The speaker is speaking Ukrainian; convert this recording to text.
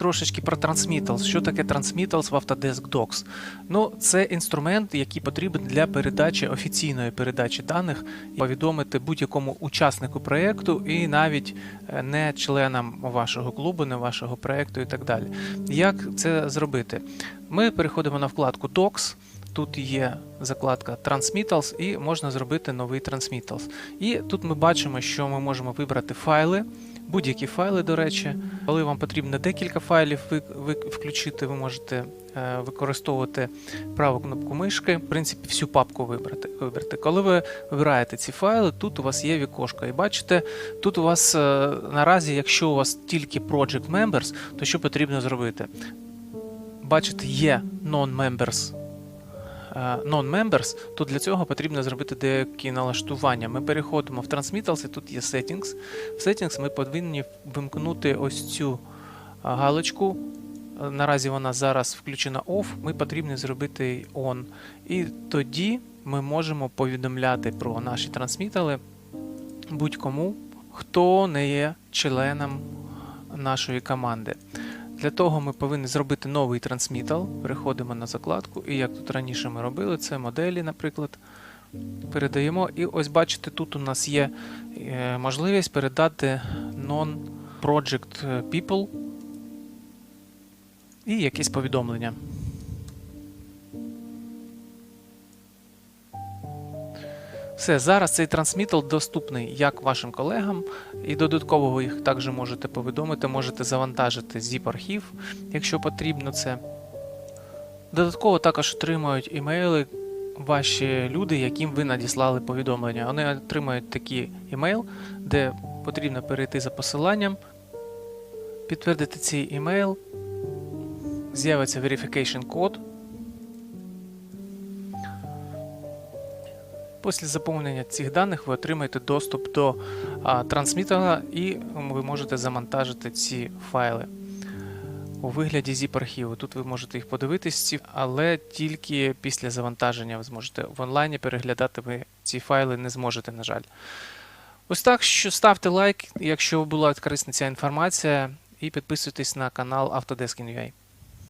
Трошечки про Transmittals. Що таке Transmittals в Autodesk Docs? Ну, це інструмент, який потрібен для передачі офіційної передачі даних, повідомити будь-якому учаснику проєкту і навіть е, не членам вашого клубу, не вашого проєкту і так далі. Як це зробити? Ми переходимо на вкладку Docs. Тут є закладка Transmittals і можна зробити новий Transmittals. І тут ми бачимо, що ми можемо вибрати файли, будь-які файли, до речі. Коли вам потрібно декілька файлів ви, включити, ви можете е, використовувати праву кнопку мишки, в принципі, всю папку вибрати. вибрати. Коли ви вибираєте ці файли, тут у вас є вікошко. І бачите, тут у вас е, наразі, якщо у вас тільки Project Members, то що потрібно зробити? Бачите, є non-members non-members, то для цього потрібно зробити деякі налаштування. Ми переходимо в Transmittals, і тут є Settings. В Settings ми повинні вимкнути ось цю галочку. Е, Наразі вона зараз включена off, ми потрібно зробити on. І тоді ми можемо повідомляти про наші трансмітали будь-кому, хто не є членом нашої команди. Для того ми повинні зробити новий трансмітал. Переходимо на закладку, і як тут раніше ми робили, це моделі, наприклад. Передаємо. І ось бачите, тут у нас є е, можливість передати non-project people і якісь повідомлення. Все, зараз цей трансмітал доступний як вашим колегам, і додатково ви їх також можете повідомити, можете завантажити zip-архів, якщо потрібно це. Додатково також отримують імейли ваші люди, яким ви надіслали повідомлення. Вони отримають такий імейл, де потрібно перейти за посиланням, підтвердити цей імейл, з'явиться verification код. Після заповнення цих даних ви отримаєте доступ до а, трансмітера і ви можете завантажити ці файли у вигляді zip-архіву. Тут ви можете їх подивитись, але тільки після завантаження ви зможете в онлайні переглядати ви ці файли не зможете, на жаль. Ось так, що ставте лайк, якщо була корисна ця інформація, і підписуйтесь на канал Autodesk.ua.